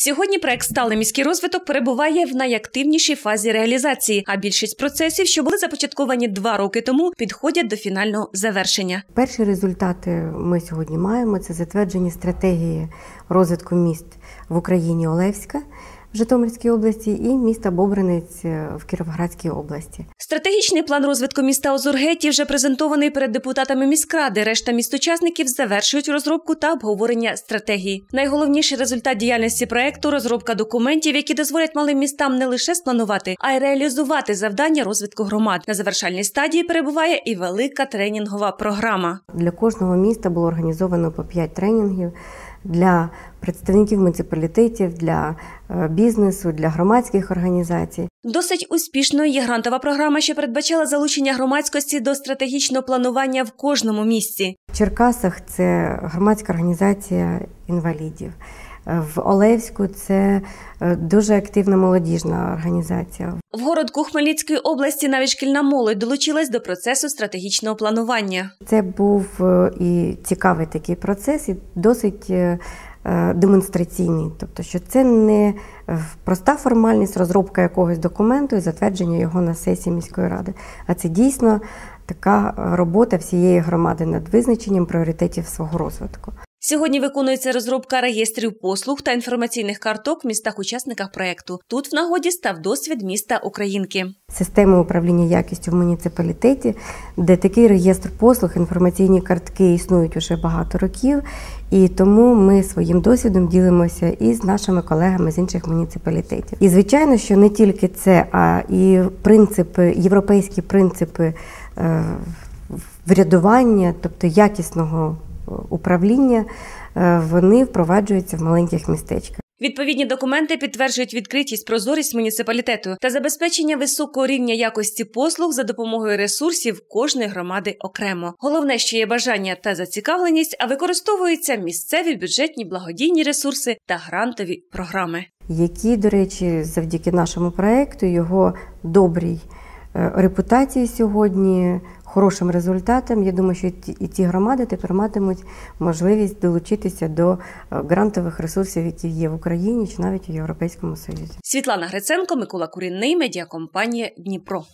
Сьогодні проект Сталий міський розвиток перебуває в найактивнішій фазі реалізації, а більшість процесів, що були започатковані два роки тому, підходять до фінального завершення. Перші результати ми сьогодні маємо це затверджені стратегії розвитку міст в Україні Олевська Житомирській області і міста Бобринець в Кіровоградській області. Стратегічний план розвитку міста Озургеті вже презентований перед депутатами міськради. Решта місточасників завершують розробку та обговорення стратегії. Найголовніший результат діяльності проекту розробка документів, які дозволять малим містам не лише спланувати, а й реалізувати завдання розвитку громад. На завершальній стадії перебуває і велика тренінгова програма. Для кожного міста було організовано по 5 тренінгів для представників муніципалітетів, для е, бізнесу, для громадських організацій. Досить успішною є грантова програма, що передбачала залучення громадськості до стратегічного планування в кожному місці. В Черкасах це громадська організація інвалідів. В Олевську це е, дуже активна молодіжна організація. В городку Хмельницької області навіть шкільна молодь долучилась до процесу стратегічного планування. Це був е, і цікавий такий процес, і досить е, демонстраційний. Тобто, що це не проста формальність розробка якогось документу і затвердження його на сесії міської ради, а це дійсно така робота всієї громади над визначенням пріоритетів свого розвитку. Сьогодні виконується розробка реєстрів послуг та інформаційних карток в містах-учасниках проекту. Тут в нагоді став досвід міста Українки. Системи управління якістю в муніципалітеті, де такий реєстр послуг, інформаційні картки існують уже багато років, і тому ми своїм досвідом ділимося і з нашими колегами з інших муніципалітетів. І звичайно, що не тільки це, а і принципи, європейські принципи е, врядування, тобто якісного управління, е, вони впроваджуються в маленьких містечках. Відповідні документи підтверджують відкритість, прозорість муніципалітету та забезпечення високого рівня якості послуг за допомогою ресурсів кожної громади окремо. Головне, що є бажання та зацікавленість, а використовуються місцеві бюджетні благодійні ресурси та грантові програми. які, до речі, завдяки нашому проекту, його добрій е, репутації сьогодні, хорошим результатом. Я думаю, що і ті- громади тепер матимуть можливість долучитися до е, грантових ресурсів, які є в Україні чи навіть у Європейському Союзі. Світлана Гриценко, Микола Курінний, медіакомпанія Дніпро.